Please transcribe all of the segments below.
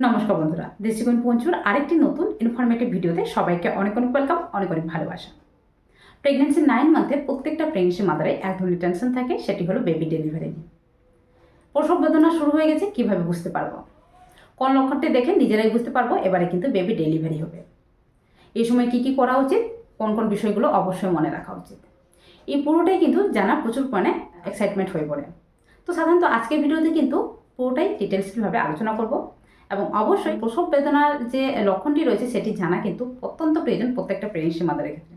নমস্কার বন্ধুরা দেশিগুণ পঞ্চুর আরেকটি নতুন ইনফরমেটিভ ভিডিওতে সবাইকে অনেক অনেক ওয়েলকাম অনেক অনেক ভালোবাসা। প্রেগনেন্সি নাইন মান্থে প্রত্যেকটা প্রেগনেন্সি মাদারে এক ধরনের টেনশন থাকে, সেটি হলো বেবি ডেলিভারি নিয়ে। প্রসব বেদনা শুরু হয়ে গেছে, কীভাবে বুঝতে পারব? কোন লক্ষণটি দেখে নিজেরাই বুঝতে পারব, এবারে কিন্তু বেবি ডেলিভারি হবে। এই সময় কি কি করা উচিত? কোন কোন বিষয়গুলো অবশ্যই মনে রাখা উচিত। এই পুরোটাই কিন্তু জানা প্রচুর পরিমাণে এক্সাইটমেন্ট হয়ে পড়ে। তো সাধারণত আজকের ভিডিওতে কিন্তু পুরোটাই ডিটেলসভাবে আলোচনা করব এবং অবশ্যই প্রসব বেদনার যে লক্ষণটি রয়েছে সেটি জানা কিন্তু অত্যন্ত প্রয়োজন প্রত্যেকটা প্রেগনেন্সি মাদারের ক্ষেত্রে।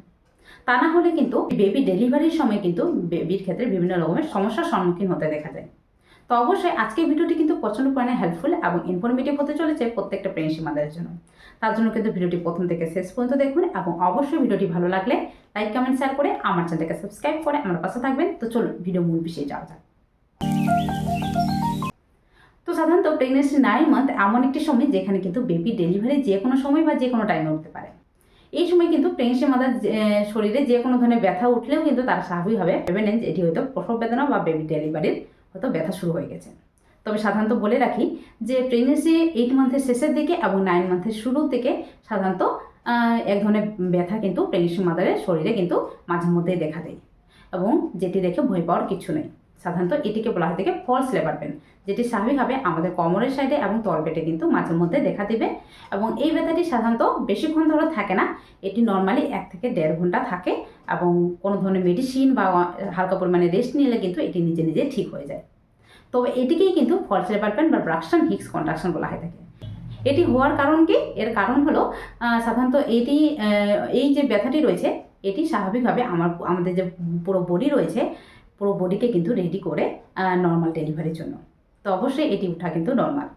তা না হলে কিন্তু বেবি ডেলিভারির সময় কিন্তু বেবির ক্ষেত্রে বিভিন্ন রকমের সমস্যার সম্মুখীন হতে দেখা যায়। তো অবশ্যই আজকের ভিডিওটি কিন্তু প্রচণ্ড পরিমাণে হেল্পফুল এবং ইনফরমেটিভ হতে চলেছে প্রত্যেকটা প্রেগনেন্সি মাদারের জন্য। তার জন্য কিন্তু ভিডিওটি প্রথম থেকে শেষ পর্যন্ত দেখুন এবং অবশ্যই ভিডিওটি ভালো লাগলে লাইক কমেন্ট শেয়ার করে আমার চ্যানেলকে সাবস্ক্রাইব করে আমার পাশে থাকবেন। তো চলুন ভিডিও মূল বিষয়ে যাওয়া যাক। প্রেগনেন্সি নাইন মান্থ এমন একটি সময় যেখানে কিন্তু বেবি ডেলিভারি যে কোনো সময় বা যে কোনো টাইমে উঠতে পারে। এই সময় কিন্তু প্রেগনেন্সি মাদার শরীরে যে কোনো ধরনের ব্যথা উঠলেও কিন্তু তারা স্বাভাবিকভাবে ভেবে নেন যে এটি হয়তো প্রসব বেদনা বা বেবি ডেলিভারির হয়তো ব্যথা শুরু হয়ে গেছে। তবে সাধারণত বলে রাখি যে প্রেগনেন্সি এইট মান্থের শেষের দিকে এবং নাইন মান্থের শুরু থেকে সাধারণত এক ধরনের ব্যথা কিন্তু প্রেগনেন্সি মাদারের শরীরে কিন্তু মাঝে মধ্যেই দেখা দেয় এবং যেটি দেখে ভয় পাওয়ার কিছু নেই। সাধারণত এটিকে বলা হয় থাকে ফলস লেবার পেন যেটি স্বাভাবিকভাবে আমাদের কোমরের সাইডে এবং তলপেটে কিন্তু মাঝে মধ্যে দেখা দিবে। এবং এই ব্যথাটি সাধারণত বেশিক্ষণ ধরে থাকে না, এটি নর্মালি এক থেকে দেড় ঘণ্টা থাকে এবং কোনো ধরনের মেডিসিন বা হালকা পরিমাণে রেস্ট নিলে কিন্তু এটি নিজে নিজে ঠিক হয়ে যায়। তবে এটিকেই কিন্তু ফলস লেবার পেন বা ব্রাকশন হিক্স কন্ট্রাকশন বলা হয়ে থাকে। এটি হওয়ার কারণ কি? এর কারণ হলো সাধারণত এটি এই যে ব্যথাটি রয়েছে, এটি স্বাভাবিকভাবে আমার, আমাদের যে পুরো বডি রয়েছে পুরো বডিকে কিন্তু রেডি করে নর্মাল ডেলিভারির জন্য। তো অবশ্যই এটি ওঠা কিন্তু নর্মাল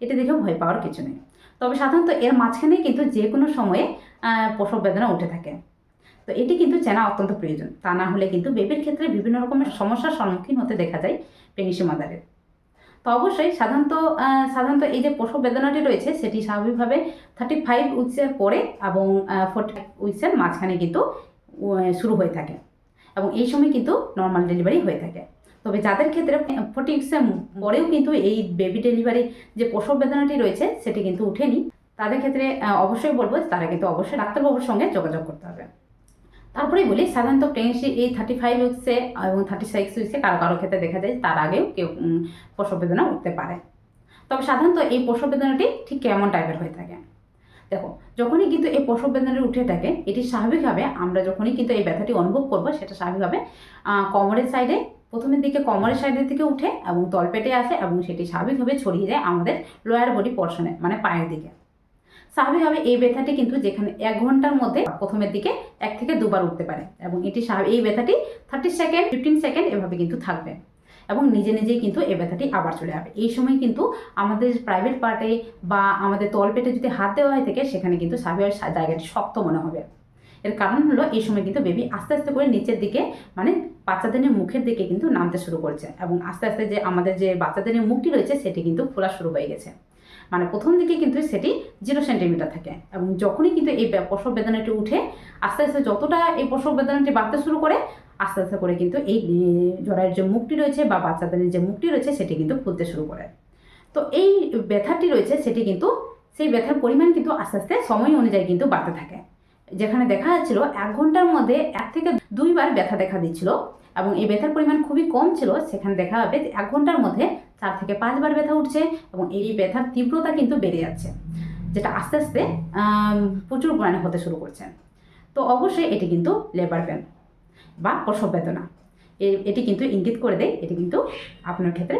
এটি দেখে ভয় পাওয়ার কিছু নেই। তবে সাধারণত এর মাঝখানে কিন্তু যে কোনো সময়ে প্রসব বেদনা উঠে থাকে। তো এটি কিন্তু চেনা অত্যন্ত প্রয়োজন। তা না হলে কিন্তু বেবির ক্ষেত্রে বিভিন্ন রকমের সমস্যার সম্মুখীন হতে দেখা যায় প্রেগনেন্সি মাদারের তো অবশ্যই সাধারণত সাধারণত এই যে প্রসব বেদনাটি রয়েছে, সেটি স্বাভাবিকভাবে থার্টি ফাইভ উইক্সের পরে এবং ফোর্টি উইক্সের মাঝখানে কিন্তু শুরু হয়ে থাকে। এবং এই সময় কিন্তু নর্মাল ডেলিভারি হয়ে থাকে। তবে যাদের ক্ষেত্রে ফোর্টি পরেও কিন্তু এই বেবি ডেলিভারি যে প্রসব বেদনাটি রয়েছে, সেটি কিন্তু উঠেনি তাদের ক্ষেত্রে অবশ্যই বলব তারা কিন্তু অবশ্যই ডাক্তারবাবুর সঙ্গে যোগাযোগ করতে হবে। তারপরেই বলি, সাধারণত প্রেগনেন্সি এই থার্টি ফাইভ উইক্সে এবং থার্টি সিক্স উইক্সে কারও কারও ক্ষেত্রে দেখা যায় তার আগেও কেউ প্রসব বেদনা উঠতে পারে। তবে সাধারণত এই প্রসব বেদনাটি ঠিক কেমন টাইপের হয়ে থাকে? দেখো, যখনই কিন্তু এই প্রসব বেদনাটি উঠে থাকে, এটি স্বাভাবিকভাবে আমরা যখনই কিন্তু এই ব্যথাটি অনুভব করব, সেটা স্বাভাবিকভাবে কোমরের সাইডে প্রথমের দিকে কোমরের সাইডের দিকে উঠে এবং তলপেটে আসে এবং সেটি স্বাভাবিকভাবে ছড়িয়ে যায় আমাদের লোয়ার বডি পর্শনে মানে পায়ের দিকে। স্বাভাবিকভাবে এই ব্যথাটি কিন্তু যেখানে এক ঘণ্টার মধ্যে প্রথমের দিকে এক থেকে দুবার উঠতে পারে এবং এটি এই ব্যথাটি থার্টি সেকেন্ড ফিফটিন সেকেন্ড এভাবে কিন্তু থাকবে। এবং নিজে নিজেই কিন্তু এই ব্যথাটি আবার চলে যাবে এই সময় কিন্তু আমাদের প্রাইভেট পার্টে বা আমাদের তলপেটে যদি হাত দেওয়া হয় থেকে, সেখানে কিন্তু স্বাভাবিক জায়গাটি শক্ত মনে হবে। এর কারণ হলো এই সময় কিন্তু বেবি আস্তে আস্তে করে নিচের দিকে মানে বাচ্চাদের মুখের দিকে কিন্তু নামতে শুরু করছে এবং আস্তে আস্তে যে আমাদের যে বাচ্চাদের মুখটি রয়েছে, সেটি কিন্তু খোলা শুরু হয়ে গেছে। মানে প্রথম দিকে কিন্তু সেটি জিরো সেন্টিমিটার থাকে এবং যখনই কিন্তু এই প্রসব বেদনাটি উঠে, আস্তে আস্তে যতটা এই প্রসব বেদনাটি বাড়তে শুরু করে আস্তে আস্তে করে কিন্তু এই জরায়ের যে মুখটি রয়েছে বা বাচ্চাদের যে মুখটি রয়েছে সেটি কিন্তু ফুলতে শুরু করে। তো এই ব্যথাটি রয়েছে সেটি কিন্তু, সেই ব্যথার পরিমাণ কিন্তু আস্তে আস্তে সময় অনুযায়ী কিন্তু বাড়তে থাকে। যেখানে দেখা যাচ্ছিল এক ঘণ্টার মধ্যে এক থেকে দুইবার ব্যথা দেখা দিচ্ছিল এবং এই ব্যথার পরিমাণ খুবই কম ছিল, সেখানে দেখা যাবে যে এক ঘণ্টার মধ্যে চার থেকে পাঁচবার ব্যথা উঠছে এবং এই ব্যথার তীব্রতা কিন্তু বেড়ে যাচ্ছে, যেটা আস্তে আস্তে প্রচুর পরিমাণে হতে শুরু করছে। তো অবশ্যই এটি কিন্তু লেবার পেন। বা প্রসব বেদনা। এটি কিন্তু ইঙ্গিত করে দেয়, এটি কিন্তু আপনার ক্ষেত্রে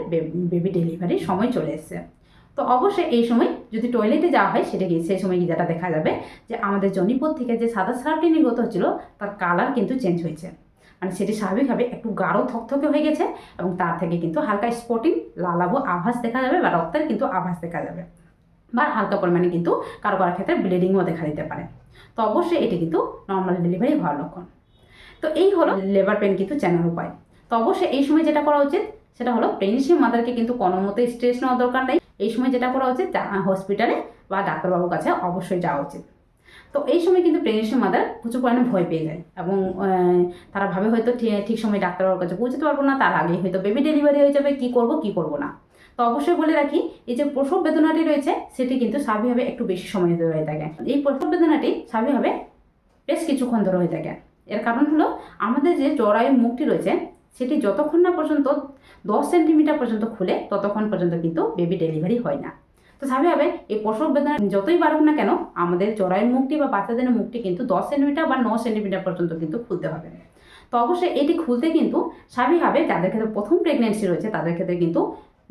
বেবি ডেলিভারির সময় চলে এসছে। তো অবশ্যই এই সময় যদি টয়লেটে যাওয়া হয়, সেটা গিয়ে সেই সময় যেটা দেখা যাবে? যে আমাদের জনিপথ থেকে যে সাদা সারাটি নির্গত হচ্ছিল, তার কালার কিন্তু চেঞ্জ হয়েছে। মানে সেটি স্বাভাবিকভাবে একটু গাঢ় থকথকে হয়ে গেছে এবং তার থেকে কিন্তু হালকা স্পটিং লালাবো আভাস দেখা যাবে বা রক্তের কিন্তু আভাস দেখা যাবে। বা হালকা পরিমাণে কিন্তু কারও কারও ক্ষেত্রে ব্লিডিংও দেখা দিতে পারে। তো অবশ্যই এটি কিন্তু নর্মাল ডেলিভারি হওয়ার লক্ষণ। তো এই হলো লেবার পেন কিন্তু চেনার উপায়। তো অবশ্যই এই সময় যেটা করা উচিত, সেটা হলো প্রেগনেন্সি মাদারকে কিন্তু কোনো মতে স্ট্রেস নেওয়া দরকার নেই। এই সময় যেটা করা উচিত হসপিটালে বা ডাক্তারবাবুর কাছে অবশ্যই যাওয়া উচিত। তো এই সময় কিন্তু প্রেগনেন্সি মাদার প্রচুর পরিমাণে ভয় পেয়ে যায় এবং তারা ভাবে হয়তো ঠিক সময় ডাক্তারবাবুর কাছে পৌঁছতে পারব না, তার আগে হয়তো বেবি ডেলিভারি হয়ে যাবে, কী করব কী করব না। তো অবশ্যই বলে রাখি, এই যে প্রসব বেদনাটি রয়েছে, সেটি কিন্তু স্বাভাবিকভাবে একটু বেশি সময় ধরে হয়ে থাকে। এই প্রসব বেদনাটি স্বাভাবিকভাবে বেশ কিছুক্ষণ ধরে হয়ে থাকে। এর কারণ হলো আমাদের যে জরায়ুর মুখটি রয়েছে, সেটি যতক্ষণ না পর্যন্ত দশ সেন্টিমিটার পর্যন্ত খুলে, ততক্ষণ পর্যন্ত কিন্তু বেবি ডেলিভারি হয় না। তো স্বাভাবিকভাবে এই প্রসব বেদনা যতই বাড়ুক না কেন, আমাদের জরায়ুর মুখটি বা বাচ্চাদের মুখটি কিন্তু দশ সেন্টিমিটার বা ন সেন্টিমিটার পর্যন্ত কিন্তু খুলতে হবে। তো অবশ্যই এটি খুলতে কিন্তু স্বাভাবিকভাবে যাদের ক্ষেত্রে প্রথম প্রেগনেন্সি রয়েছে, তাদের ক্ষেত্রে কিন্তু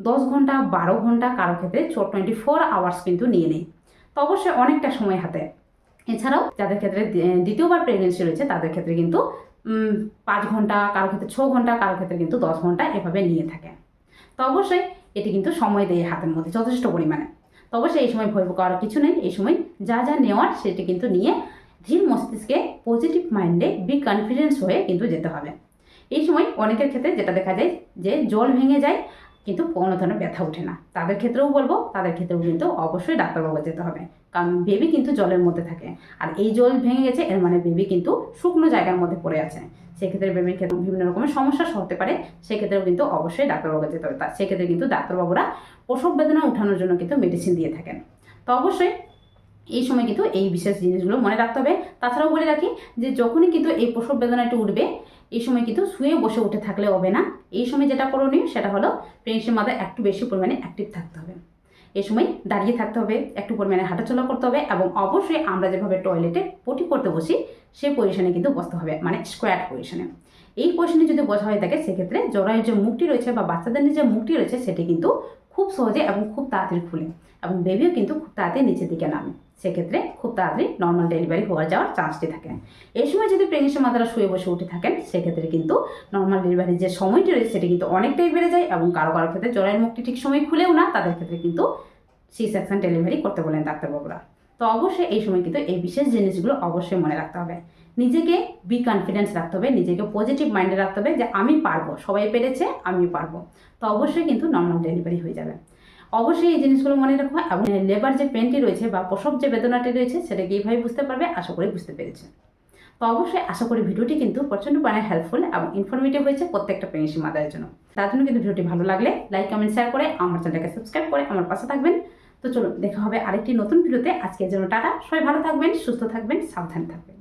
দশ ঘণ্টা, বারো ঘণ্টা কারও ক্ষেত্রে টোয়েন্টি ফোর আওয়ার্স কিন্তু নিয়ে নেই। তো অবশ্যই অনেকটা সময় হাতে। এছাড়াও যাদের ক্ষেত্রে দ্বিতীয়বার প্রেগনেন্সি রয়েছে, তাদের ক্ষেত্রে কিন্তু পাঁচ ঘণ্টা কারও ক্ষেত্রে ছ ঘণ্টা কারও ক্ষেত্রে কিন্তু দশ ঘণ্টা এভাবে নিয়ে থাকে। তো অবশ্যই এটি কিন্তু সময় দেয় হাতের মধ্যে, যথেষ্ট পরিমাণে। তো অবশ্যই এই সময় ভয় করার কিছু নেই, এই সময় যা যা নেওয়ার সেটি কিন্তু নিয়ে ধীর মস্তিষ্কে পজিটিভ মাইন্ডে বি কনফিডেন্স হয়ে কিন্তু যেতে হবে। এই সময় অনেকের ক্ষেত্রে যেটা দেখা যায় যে জল ভেঙে যায় কিন্তু কোনো ধরনের ব্যথা ওঠে না। তাদের ক্ষেত্রেও বলব, তাদের ক্ষেত্রেও কিন্তু অবশ্যই ডাক্তারবাবু যেতে হবে। কারণ বেবি কিন্তু জলের মধ্যে থাকে। আর এই জল ভেঙে গেছে, এর মানে বেবি কিন্তু শুকনো জায়গার মধ্যে পড়ে আছে। সেক্ষেত্রে বেবির ক্ষেত্রে বিভিন্ন রকমের সমস্যা হতে পারে। সেক্ষেত্রেও কিন্তু অবশ্যই ডাক্তারবাবু যেতে হবে। সেক্ষেত্রে কিন্তু ডাক্তারবাবুরা প্রসব বেদনা উঠানোর জন্য কিন্তু মেডিসিন দিয়ে থাকেন। তো অবশ্যই এই সময় কিন্তু এই বিশেষ জিনিসগুলো মনে রাখতে হবে। তাছাড়াও বলে রাখি যে যখনই কিন্তু এই প্রসব বেদনাটি উঠবে এই সময় কিন্তু শুয়ে বসে উঠে থাকলে হবে না। এই সময় যেটা করণীয় সেটা হলো প্রেগনেন্সির মাথায় একটু বেশি পরিমাণে অ্যাক্টিভ থাকতে হবে। এই সময় দাঁড়িয়ে থাকতে হবে, একটু পরিমাণে হাঁটাচলা করতে হবে এবং অবশ্যই আমরা যেভাবে টয়লেটে পটি করতে বসি, সেই পজিশনে কিন্তু বসতে হবে মানে স্কোয়ার পজিশনে এই পজিশনে যদি বসা হয়ে থাকে, সেক্ষেত্রে জরায়ের যে মুখটি রয়েছে বা বাচ্চাদের যে মুখটি রয়েছে, সেটি কিন্তু খুব সহজে এবং খুব তাড়াতাড়ি খুলে এবং বেবিও কিন্তু খুব তাড়াতাড়ি নিচের দিকে নামে। সেক্ষেত্রে খুব তাড়াতাড়ি নর্মাল ডেলিভারি হওয়ার যাওয়ার চান্সটি থাকে। এই সময় যদি প্রেগনেন্সি মাতারা শুয়ে বসে উঠে থাকেন, সেক্ষেত্রে কিন্তু নর্মাল ডেলিভারির যে সময়টি রয়েছে সেটি কিন্তু অনেকটাই বেড়ে যায় এবং কারও কারও ক্ষেত্রে জলের মুখটি ঠিক সময় খুলেও না, তাদের ক্ষেত্রে কিন্তু সি সেকশন ডেলিভারি করতে বলেন ডাক্তারবাবুরা। তো অবশ্যই এই সময় কিন্তু এই বিশেষ জিনিসগুলো অবশ্যই মনে রাখতে হবে। নিজেকে বি কনফিডেন্স রাখতে হবে, নিজেকে পজিটিভ মাইন্ডে রাখতে হবে যে আমি পারব, সবাই পেরেছে, আমিও পারব। তো অবশ্যই কিন্তু নর্মাল ডেলিভারি হয়ে যাবে। অবশ্যই এই জিনিসগুলো মনে রাখব এবং লেবার যে পেনটি রয়েছে বা প্রসব যে বেদনাটি রয়েছে সেটাকে এইভাবে বুঝতে পারবে? আশা করি বুঝতে পেরেছে। তো অবশ্যই আশা করি ভিডিওটি কিন্তু প্রচণ্ড পরিমাণে হেল্পফুল এবং ইনফরমেটিভ হয়েছে প্রত্যেকটা প্রেগনেন্সি মাদারের জন্য। তার জন্য কিন্তু ভিডিওটি ভালো লাগলে লাইক কমেন্ট শেয়ার করে আমার চ্যানেলটাকে সাবস্ক্রাইব করে আমার পাশে থাকবেন। তো চলুন, দেখা হবে আরেকটি নতুন ভিডিওতে। আজকের জন্য টাটা। সবাই ভালো থাকবেন, সুস্থ থাকবেন, সাবধানে থাকবেন।